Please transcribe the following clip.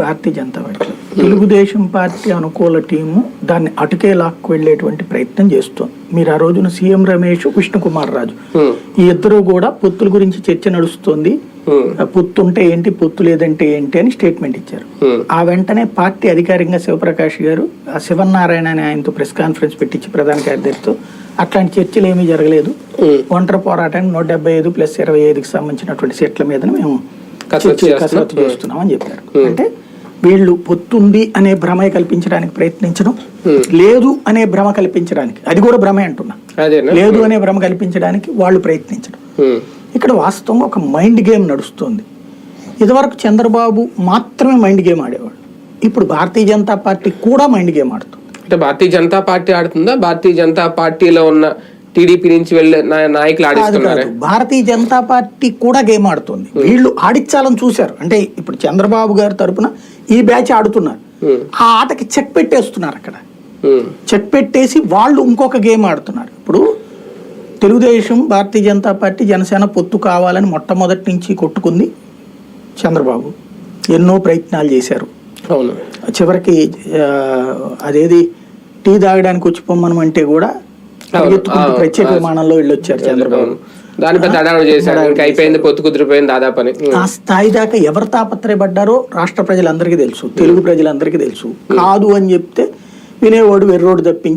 భారతీయ Janata Party. Telugu Desam Party అనుకూల team దాన్ని అటుకే లాక్కు వెళ్ళేటువంటి ప్రయత్నం చేస్తోంది. మీరు ఆ రోజున సీఎం రమేష్ విష్ణుకుమార్ రాజు. ఈ ఇద్దరు కూడా పొత్తుల గురించి చర్చ నడుస్తోంది. పొత్తు ఉంటే ఏంటి పొత్తు లేదంటే ఏంటి అని స్టేట్మెంట్ ఇచ్చారు. ఆ వెంటనే పార్టీ అధికారికంగా శివప్రకాష్ గారు ఆ శివనారాయణ అని ఆయనతో ప్రెస్ కాన్ఫరెన్స్ పెట్టించి ప్రధాన కార్యదర్శితో అట్లాంటి చర్చలు ఏమీ జరగలేదు. ఒంటరి పోరాటానికి నూట డెబ్బై ఐదు ప్లస్ ఇరవై ఐదుకి సంబంధించినటువంటి సీట్ల మీద మేము కసరత్తు చేస్తున్నాం. అని చెప్పారు. అంటే వీళ్ళు పొత్తుంది అనే భ్రమ కల్పించడానికి ప్రయత్నించడం లేదు అనే భ్రమ కల్పించడానికి అది కూడా భ్రమే అంటున్నా. లేదు అనే భ్రమ కల్పించడానికి వాళ్ళు ప్రయత్నించడం. ఇక్కడ వాస్తవంగా ఒక మైండ్ గేమ్ నడుస్తుంది. ఇదివరకు చంద్రబాబు మాత్రమే మైండ్ గేమ్ ఆడేవాడు. ఇప్పుడు భారతీయ జనతా పార్టీ కూడా మైండ్ గేమ్ ఆడుతుంది. అంటే భారతీయ జనతా పార్టీ ఆడుతుందా? భారతీయ జనతా పార్టీలో ఉన్న టీడీపీ నుంచి వెళ్ళే నాయకులు ఆడిస్తున్నారా? భారతీయ జనతా పార్టీ కూడా గేమ్ ఆడుతుంది. వీళ్ళు ఆడించాలని చూశారు. అంటే ఇప్పుడు చంద్రబాబు గారి తరపున ఈ బ్యాచ్ ఆడుతున్నారు. ఆ ఆటకి చెక్ పెట్టేస్తున్నారు అక్కడ. చెక్ పెట్టేసి వాళ్ళు ఇంకొక గేమ్ ఆడుతున్నారు. ఇప్పుడు తెలుగుదేశం భారతీయ జనతా పార్టీ జనసేన పొత్తు కావాలని మొట్టమొదటి నుంచి కొట్టుకుంది చంద్రబాబు. ఎన్నో ప్రయత్నాలు చేశారు. చివరికి అదేది టీ తాగడానికి వచ్చి పొమ్మనమంటే కూడా పరిగెత్తుకుంటూ. ప్రత్యేక విమానంలో వెళ్ళొచ్చారు చంద్రబాబు అవును. దాని పెద్ద అడావడి చేశారు ఇంకా అయిపోయింది పొత్తు కుదిరిపోయింది దాదాపు అని. ఆ స్థాయి దాకా ఎవరు తాపత్రయపడ్డారో రాష్ట్ర ప్రజలందరికీ తెలుసు తెలుగు ప్రజలందరికీ తెలుసు కాదు అని చెప్తే వినేవాడు వెర్రోడు తప్పించి